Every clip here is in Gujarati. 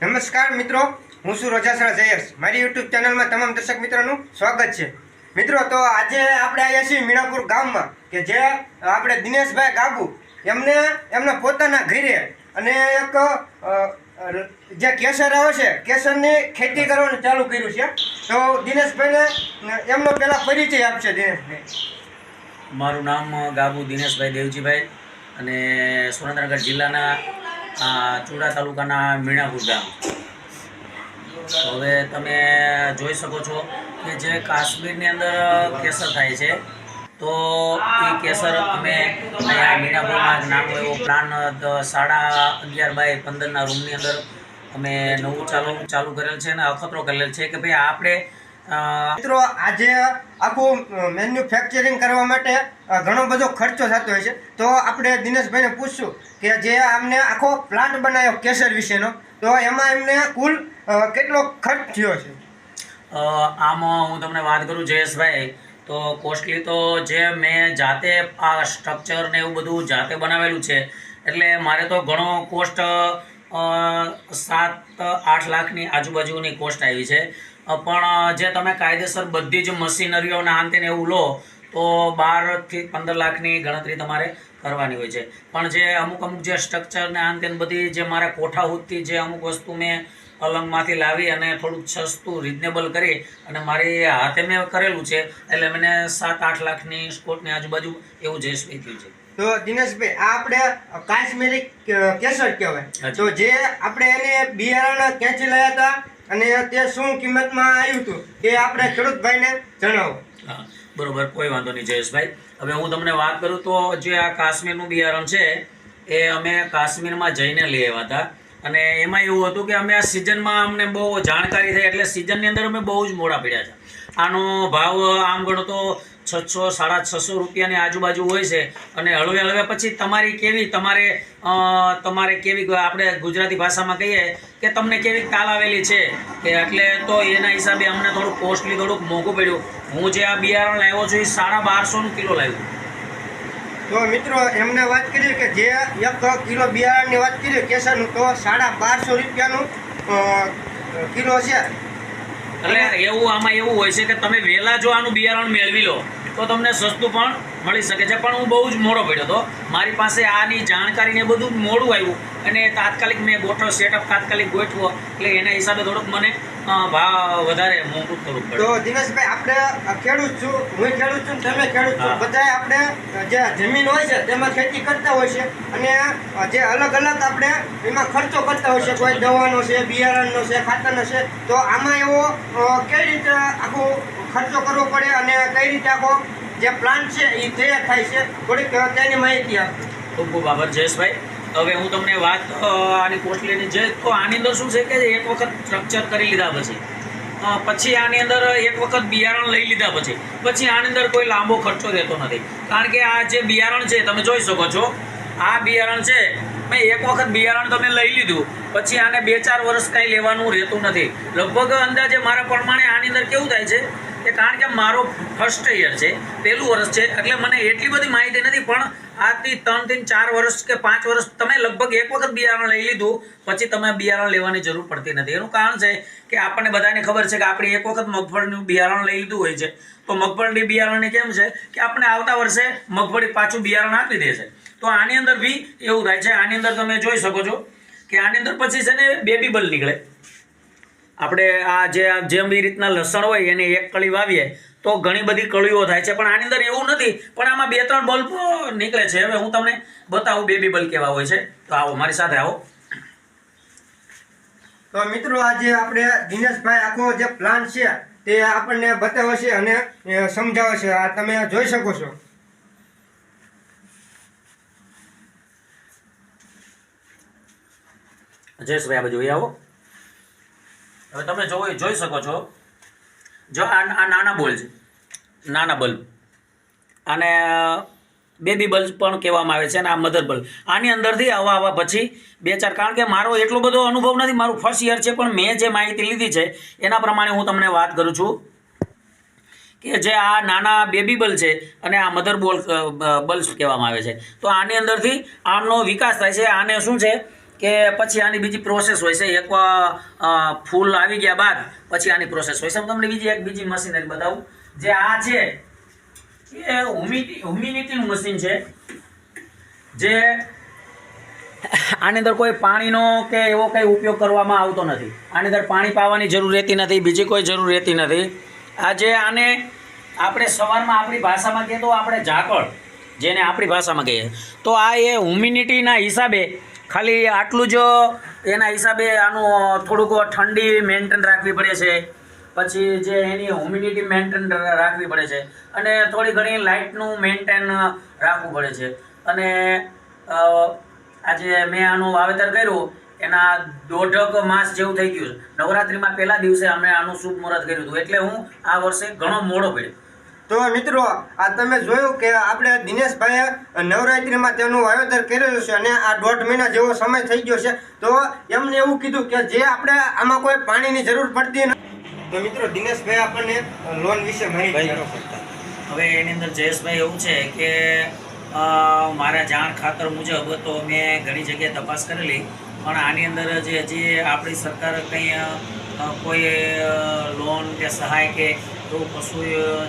નમસ્કાર મિત્રો, હું છું રજાસણા જયેશ. મારી યુટ્યુબ ચેનલમાં તમામ દર્શક મિત્રોનું સ્વાગત છે. મિત્રો, તો આજે આપણે આવ્યા છીએ મીણાપુર ગામમાં, કે જે આપણે દિનેશભાઈ ગાબુ એમને, એમના પોતાના ઘરે અને એક જે કેસર આવે છે, કેસરની ખેતી કરવાનું ચાલુ કર્યું છે. તો દિનેશભાઈને એમનો પહેલા પરિચય આપશે દિનેશભાઈ. મારું નામ ગાબુ દિનેશભાઈ દેવજીભાઈ અને સુરેન્દ્રનગર જિલ્લાના ચુડા તાલુકાના મીણાપુર ગામ. હવે તમે જોઈ શકો છો કે જે કાશ્મીરની અંદર કેસર થાય છે, તો એ કેસર અમે અહીંયા મીણાપુરમાં નાનો એવો પ્લાન સાડા અગિયાર બાય પંદરના રૂમની અંદર અમે નવું ચાલુ ચાલુ કરેલ છે અને અખતરો કરેલ છે કે ભાઈ આપણે મિત્રો, આજે આખું મેન્યુફેક્ચરિંગ કરવા માટે ઘણો બધો ખર્ચો થતો હોય છે. તો આપણે દિનેશભાઈને પૂછશું કે જે અમને આખો પ્લાન્ટ બનાવ્યો કેસર વિશેનો, તો એમાં એમને કુલ કેટલો ખર્ચ થયો છે? આમાં હું તમને વાત કરું જયેશભાઈ, તો કોસ્ટલી તો જે મેં જાતે આ સ્ટ્રક્ચર ને એવું બધું જાતે બનાવેલું છે, એટલે મારે તો ઘણો કોસ્ટ સાત, આઠ લાખની આજુબાજુની કોસ્ટ આવી છે. પણ જે તમે કાયદેસર બધી જ મશીનરીઓના અંતે ને એવું લો તો બારથી પંદર લાખની ગણતરી તમારે કરવાની હોય છે. પણ જે અમુક અમુક જે સ્ટ્રક્ચર ને આંતે ને બધી જે મારા કોઠા જે અમુક વસ્તુ મેં અલંગમાંથી લાવી અને થોડુંક સસ્તું રિઝનેબલ કરી અને મારી હાથે મેં કરેલું છે એટલે મને સાત આઠ લાખની સ્કોટની આજુબાજુ એવું જયશ્રી થયું છે. તો દિનેશભાઈ આ આપણે કાશ્મીરી કેસર કહેવાય. તો જે આપણે એને બિયારણ ક્યાંથી લાયા હતા? અને તે શું કિંમતમાં આવ્યું હતું એ આપણે ખેડૂત ભાઈને જણાવો બરોબર, કોઈ વાંધો નહીં, જયેશભાઈ. હવે હું તમને વાત કરું તો જે આ કાશ્મીરનું બિયારણ છે, એ અમે કાશ્મીરમાં જઈને લઈ આવ્યા હતા. અને એમાં એવું હતું કે અમે આ સિઝનમાં અમને બહુ જાણકારી થઈ, એટલે સિઝનની અંદર અમે બહુ જ મોડા પડ્યા છે. આનો ભાવ આમ ગણો તો છસો, સાડા છસો રૂપિયાની આજુબાજુ હોય છે. અને હળવે હળવે પછી તમારી કેવી, તમારે તમારે કેવી, આપણે ગુજરાતી ભાષામાં કહીએ કે તમને કેવી તાલ આવેલી છે? કે એટલે તો એના હિસાબે અમને થોડું કોસ્ટલી થોડુંક મોંઘું પડ્યું. હું જે આ બિયારણ લાવ્યો છું, એ સાડા બારસોનું કિલો લાવ્યું. તો મિત્રો, એમને વાત કરી કે જે એક કિલો બિયારણની વાત કરી, કેસરનું, તો સાડા બારસો રૂપિયાનું કિલો છે એટલે એવું આમાં એવું હોય છે કે તમે વહેલા જો આનું બિયારણ મેળવી લો, તો તમને સસ્તું પણ મળી શકે છે. પણ હું બહુ જ મોડો પડ્યો હતો. મારી પાસે આની જાણકારી ને બધું મોડું આવ્યું. અને તાત્કાલિક મેં ગોઠવ સેટઅપ તાત્કાલિક ગોઠવો એટલે એના હિસાબે થોડુંક મને ભાવ વધારે મોંઘું પડે તો દિનેશભાઈ આપણે ખેડૂત છું. હું ખેડૂત છું તમે ખેડૂત છો. બધા બધાય આપણે જે જમીન હોય છે તેમાં ખેતી કરતા હોય છે. અને જે અલગ અલગ આપણે એમાં ખર્ચો કરતા હોય છે. કોઈ દવાનો છે બિયારણનો છે ખાતરનો છે. તો આમાં એવો કઈ રીતે આખો ખર્ચો કરવો પડે અને કઈ રીતે આખો જે પ્લાન્ટ છે એ તૈયાર થાય છે. થોડીક તેની માહિતી આપ. ખૂબ ખૂબ આભાર, જયેશભાઈ. હવે હું તમને વાત આની કોટલીની જે, તો આની અંદર શું છે કે એક વખત સ્ટ્રક્ચર કરી લીધા પછી. પછી આની અંદર એક વખત બિયારણ લઈ લીધા પછી. પછી આની અંદર કોઈ લાંબો ખર્ચો રહેતો નથી. કારણ કે આ જે બિયારણ છે, તમે જોઈ શકો છો. આ બિયારણ છે, મેં એક વખત બિયારણ તમે લઈ લીધું. પછી આને બે ચાર વર્ષ કાંઈ લેવાનું રહેતું નથી. લગભગ અંદાજે મારા પ્રમાણે આની અંદર કેવું થાય છે? કે કારણ કે મારો ફર્સ્ટ યર છે, પહેલું વર્ષ છે, એટલે મને એટલી બધી માહિતી નથી, પણ આજથી ત્રણથી ચાર વર્ષ કે પાંચ વર્ષ તમે લગભગ એક વખત બિયારણ લઈ લીધું, પછી તમે બિયારણ લેવાની જરૂર પડતી નથી. એનું કારણ છે કે આપણને બધાને ખબર છે કે આપણે એક વખત મગફળીનું બિયારણ લઈ લીધું હોય છે. તો મગફળી બિયારણની કેમ છે કે આપણે આવતા વર્ષે મગફળી પાછું બિયારણ આપી દે છે. તો આની અંદર બી એવું થાય છે, આની અંદર તમે જોઈ શકો છો કે આની અંદર પછી છે ને બેબી બલ નીકળે. આપણે આ જે જેમ એ રીતના લસણ હોય એને એક કળી વાવીએ તો ઘણી બધી કળીઓ થાય છે. પણ આની અંદર એવું નથી પણ આમાં બે ત્રણ બલ્બ નીકળે છે. હવે હું તમને બતાવું બેબી બલ્બ કેવા હોય છે. તો આવો મારી સાથે આવો. તો મિત્રો આજે આપણે દિનેશભાઈ આખો જે પ્લાન છે તે આપણને બતાવે છે અને સમજાવે છે આ તમે જોઈ શકો છો. જયેશભાઈ આ બાજુ આવો. હવે તમે જોવો જોઈ શકો છો. જો આ નાના બોલ છે. નાના બલ્બ. અને બેબી બલ્બ પણ કહેવામાં આવે છે અને આ મધર બલ્બ. આની અંદરથી આવા આવા પછી બે ચાર, કારણ કે મારો એટલો બધો અનુભવ નથી, મારું ફર્સ્ટ યર છે, પણ મેં જે માહિતી લીધી છે, એના પ્રમાણે હું તમને વાત કરું છું કે જે આ નાના બેબી બલ્બ છે અને આ મધર બોલ બલ્બ કહેવામાં આવે છે. તો આની અંદરથી આનો વિકાસ થાય છે. આને શું છે? કે પછી આની બીજી પ્રોસેસ હોય છે. એક ફૂલ આવી ગયા બાદ પછી આની પ્રોસેસ હોય છે. હું તમને બીજી એક બીજી મશીનરી બતાવું. જે આ છે, એ હ્યુમિનિટીનું મશીન છે. જે આની અંદર કોઈ પાણીનો કે એવો કંઈ ઉપયોગ કરવામાં આવતો નથી. આની અંદર પાણી પાવાની જરૂર રહેતી નથી, બીજી કોઈ જરૂર રહેતી નથી. આજે આને આપણે સવારમાં આપણી ભાષામાં કહીએ તો આપણે ઝાકળ, જેને આપણી ભાષામાં કહીએ. તો આ એ હ્યુમિનિટીના હિસાબે ખાલી આટલું જ એના હિસાબે આનું થોડુંક ઠંડી મેન્ટેન રાખવી પડે છે. પછી જે એની હ્યુમિડિટી મેન્ટેન રાખવી પડે છે. અને થોડી ઘણી લાઇટનું મેન્ટેન રાખવું પડે છે. અને આજે મેં આનું વાવેતર કર્યું, એના દોઢક માસ જેવું થઈ ગયું છે. નવરાત્રિમાં પહેલા દિવસે અમે આનું શુભ મુહૂર્ત કર્યું હતું. એટલે હું આ વર્ષે ઘણો મોડો પડ્યો. તો મિત્રો આ તમે જોયું કે આપણે દિનેશભાઈએ નવરાત્રિમાં તેનું વાવેતર કરેલું છે અને આ દોઢ મહિના જેવો સમય થઈ ગયો છે તો એમને એવું કીધું કે જે આપણે આમાં કોઈ પાણીની જરૂર પડતી નથી તો મિત્રો દિનેશભાઈ આપણને લોન વિશે. હવે એની અંદર જયેશભાઈ એવું છે કે મારા જાણ ખાતર મુજબ તો મેં ઘણી જગ્યાએ તપાસ કરેલી પણ આની અંદર જે હજી આપણી સરકાર કંઈ કોઈ લોન કે સહાય કે એવું કશું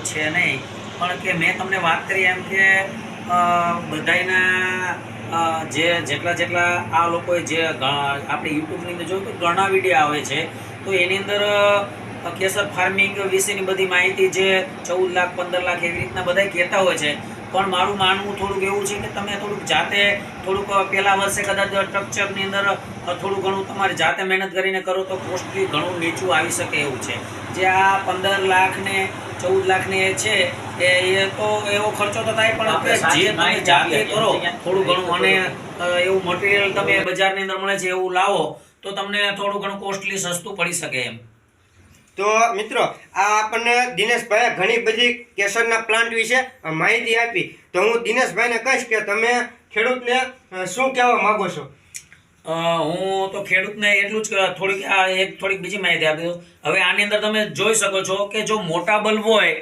છે નહીં. પણ કે મેં તમને વાત કરી એમ કે બધાના જે જેટલા જેટલા આ લોકોએ જે આપણે યુટ્યુબની અંદર જોયું તો ઘણા વીડિયો આવે છે, તો એની અંદર કેસર ફાર્મિંગ વિશેની બધી માહિતી જે ચૌદ લાખ, પંદર લાખ એવી રીતના બધા કહેતા હોય છે પણ મારું માનવું થોડુંક એવું છે કે તમે થોડુંક જાતે થોડુંક પહેલાં વર્ષે કદાચ સ્ટ્રક્ચરની અંદર થોડું ઘણું તમારે જાતે મહેનત કરીને કરો તો કોસ્ટલી ઘણું નીચું આવી શકે એવું છે. જે આ પંદર લાખ ને ચૌદ લાખ ને છે એ એ તો એવો ખર્ચો તો થાય પણ જે તમે જાતે કરો થોડું ઘણું અને એવું મટીરિયલ તમે બજારની અંદર મળે છે એવું લાવો તો તમને થોડું ઘણું કોસ્ટલી સસ્તું પડી શકે એમ. તો મિત્રો, આ આપણને દિનેશભાઈએ ઘણી બધી કેસરના પ્લાન્ટ વિશે માહિતી આપી. તો હું દિનેશભાઈને કહીશ કે તમે ખેડૂતને શું કહેવા માગો છો? હું તો ખેડૂતને એટલું જ થોડીક, આ, એક થોડીક બીજી માહિતી આપી દઉં. હવે આની અંદર તમે જોઈ શકો છો કે જો મોટા બલ્બ હોય,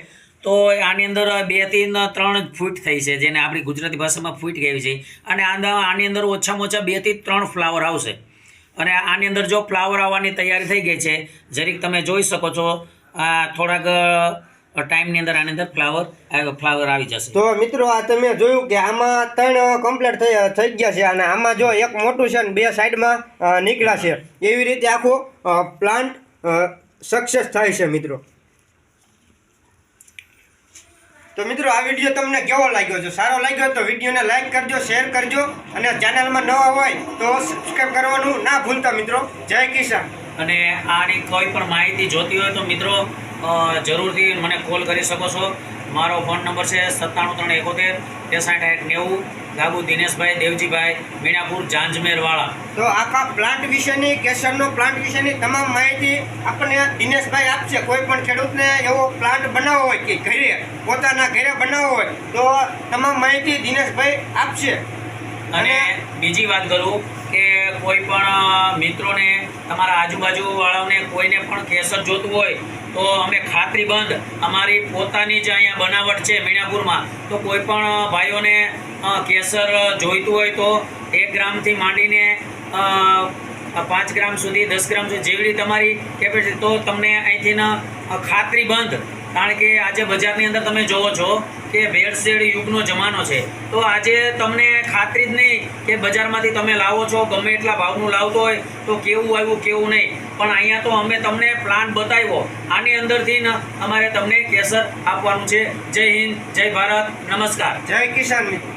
તો આની અંદર બેથી ત્રણ ફૂટ થઈ છે, જેને આપણી ગુજરાતી ભાષામાં ફૂટ કહેવી છે. અને આના આની અંદર ઓછામાં ઓછા બેથી ત્રણ ફ્લાવર આવશે. અને આની અંદર જો ફ્લાવર આવવાની તૈયારી થઈ ગઈ છે, જરીક તમે જોઈ શકો છો, આ થોડાક ટાઈમની અંદર આની અંદર ફ્લાવર ફ્લાવર આવી જશે. તો મિત્રો આ તમે જોયું કે આમાં ત્રણ કમ્પ્લીટ થઈ થઈ ગયા છે અને આમાં જો એક મોટું છે અને બે સાઈડમાં નીકળ્યા છે. એવી રીતે આખો પ્લાન્ટ સક્સેસ થાય છે મિત્રો. તો મિત્રો, આ વીડિયો તમને કેવો લાગ્યો છે? સારો લાગ્યો તો વિડીયોને લાઈક કરજો, શેર કરજો અને ચેનલમાં નવા હોય તો સબસ્ક્રાઈબ કરવાનું ના ભૂલતા મિત્રો. જય કિસાન. અને આની કોઈ પણ માહિતી જોતી હોય તો મિત્રો જરૂરથી મને કોલ કરી શકો છો. મારો ફોન નંબર છે સત્તાણું ત્રણ એકોતેર ત્રેસાઠ આઠ નેવું ગાબુ દિનેશભાઈ દેવજીભાઈ મીણાપુર જાંજમેરવાળા તો આખા પ્લાન્ટ વિશેની કેસરનો પ્લાન્ટ વિશેની તમામ માહિતી આપણને દિનેશભાઈ આપશે. કોઈ પણ ખેડૂતને એવો પ્લાન્ટ બનાવવો હોય કે ઘરે પોતાના ઘરે બનાવવો હોય તો તમામ માહિતી દિનેશભાઈ આપશે. અને બીજી વાત કરું કે કોઈ પણ મિત્રોને તમારા આજુબાજુ વાળાઓને કોઈને પણ કેસર જોતું હોય તો અમે ખાતરીબંધ અમારી પોતાની જ અહીંયા બનાવટ છે મીણાપુરમાં, તો કોઈ પણ ભાઈઓને કેસર જોઈતું હોય તો એક ગ્રામથી માંડીને પાંચ ગ્રામ સુધી, દસ ગ્રામ સુધી જેવડી તમારી કેપેસિટી તો તમને અહીંથી ખાતરીબંધ કારણ કે આજે બજારની અંદર તમે જોવો છો કે ભેળસેળ યુગનો જમાનો છે. તો આજે તમને ખાતરી જ નહીં કે બજારમાંથી તમે લાવો છો, ગમે એટલા ભાવનું લાવતો હોય તો કેવું આવ્યું, કેવું નહીં. પણ અહીંયા તો અમે તમને પ્લાન બતાવ્યો. આની અંદરથી ન, અમારે તમને કેસર આપવાનું છે. જય હિન્દ, જય ભારત, નમસ્કાર. જય કિસાન મિત્રો.